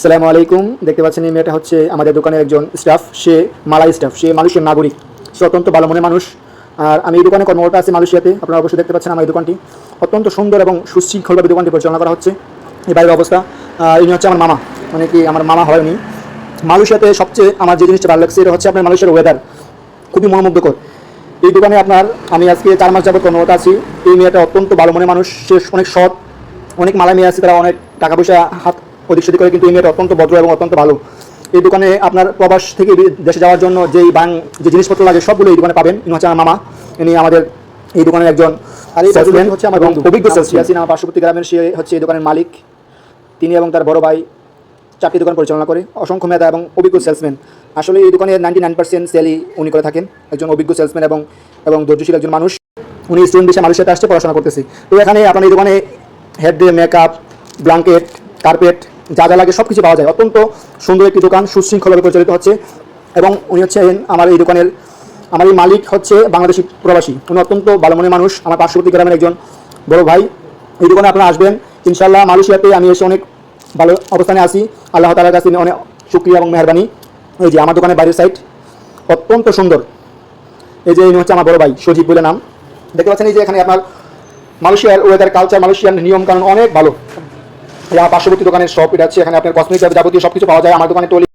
আসসালামু আলাইকুম। দেখতে পাচ্ছেন এই মেয়েটা হচ্ছে আমাদের দোকানের একজন স্টাফ সে মালাই স্টাফ সে মালয়েশিয়ার নাগরিক। সে অত্যন্ত ভালো মনের মানুষ। আর আমি এই দোকানে কর্মরত আছি মালয়েশিয়াতে। আপনারা অবশ্যই দেখতে পাচ্ছেন আমার এই দোকানটি। অত্যন্ত সুন্দর এবং সুশৃঙ্খলভাবে দোকানটি পরিচালনা করা হচ্ছে। এই বাইরের অবস্থা। ইনি হচ্ছে আমার মামা। মানে কি আমার মামা হয় উনি। মালয়েশিয়াতে সবচেয়ে আমার যে জিনিসটা ভালো লাগছে, এটা হচ্ছে আপনার মালয়েশিয়ার ওয়েদার খুবই মনোমুগ্ধকর। এই দোকানে আপনার আমি আজকে চার মাস যাবত কর্মরত আছি। এই মেয়েটা অত্যন্ত ভালো মনে মানুষ। সে অনেক সৎ, অনেক মালা মেয়ে আছে, তারা অনেক টাকা পয়সা হাত ওদিক সেদিক করে কিন্তু এই মেয়েটা অত্যন্ত ভদ্র এবং অত্যন্ত ভালো। এই দোকানে আপনার প্রবাস থেকে দেশে যাওয়ার জন্য যেই বাং যে জিনিসপত্র লাগে সবগুলো এই দোকানে পাবেন। ইনি হচ্ছে আমার মামা। ইনি আমাদের এই দোকানের একজন আর এই হচ্ছে আমার অভিজ্ঞ সেলসম্যান আমার পার্শ্ববর্তী গ্রামের সে হচ্ছে এই দোকানের মালিক। তিনি এবং তার বড় ভাই চারটি দোকান পরিচালনা করে। অসংখ্য মেধা এবং অভিজ্ঞ সেলসম্যান আসলে এই দোকানে নাইনটি নাইন পার্সেন্ট সেলই উনি করে থাকেন। একজন অভিজ্ঞ সেলসম্যান এবং এবং ধৈর্যশীল একজন মানুষ। উনি স্টুডেন্ট বিষয়ে মানুষের সাথে আসছে পড়াশোনা করতেছি। তো এখানে আপনার এই দোকানে হেড দিয়ে মেকআপ ব্ল্যাঙ্কেট কার্পেট যা যা লাগে সব কিছু পাওয়া যায়। অত্যন্ত সুন্দর একটি দোকান, সুশৃঙ্খলভাবে পরিচালিত হচ্ছে এবং উনি হচ্ছেন আমার এই দোকানের, আমার এই মালিক হচ্ছে বাংলাদেশি প্রবাসী। উনি অত্যন্ত ভালো মনের মানুষ, আমার পার্শ্ববর্তী গ্রামের একজন বড় ভাই। এই দোকানে আপনারা আসবেন। ইনশাল্লাহ মালয়েশিয়াতে আমি এসে অনেক ভালো অবস্থানে আছি। আল্লাহ তালার কাছে অনেক শুক্রিয়া এবং মেহরবানি। এই যে আমার দোকানের বাইরের সাইড অত্যন্ত সুন্দর। এই যে ইনি হচ্ছে আমার বড় ভাই, সজীব বলে নাম। দেখতে পাচ্ছেন এই যে এখানে আপনার মালয়েশিয়ার ওয়েদার কালচার মালয়েশিয়ার নিয়ম কানুন অনেক ভালো। আমার পার্শ্ববর্তী দোকানের শপ এটা হচ্ছে এখানে আপনার কসমেটিক যাবতীয় সব কিছু পাওয়া যায়। আমার দোকানে টলি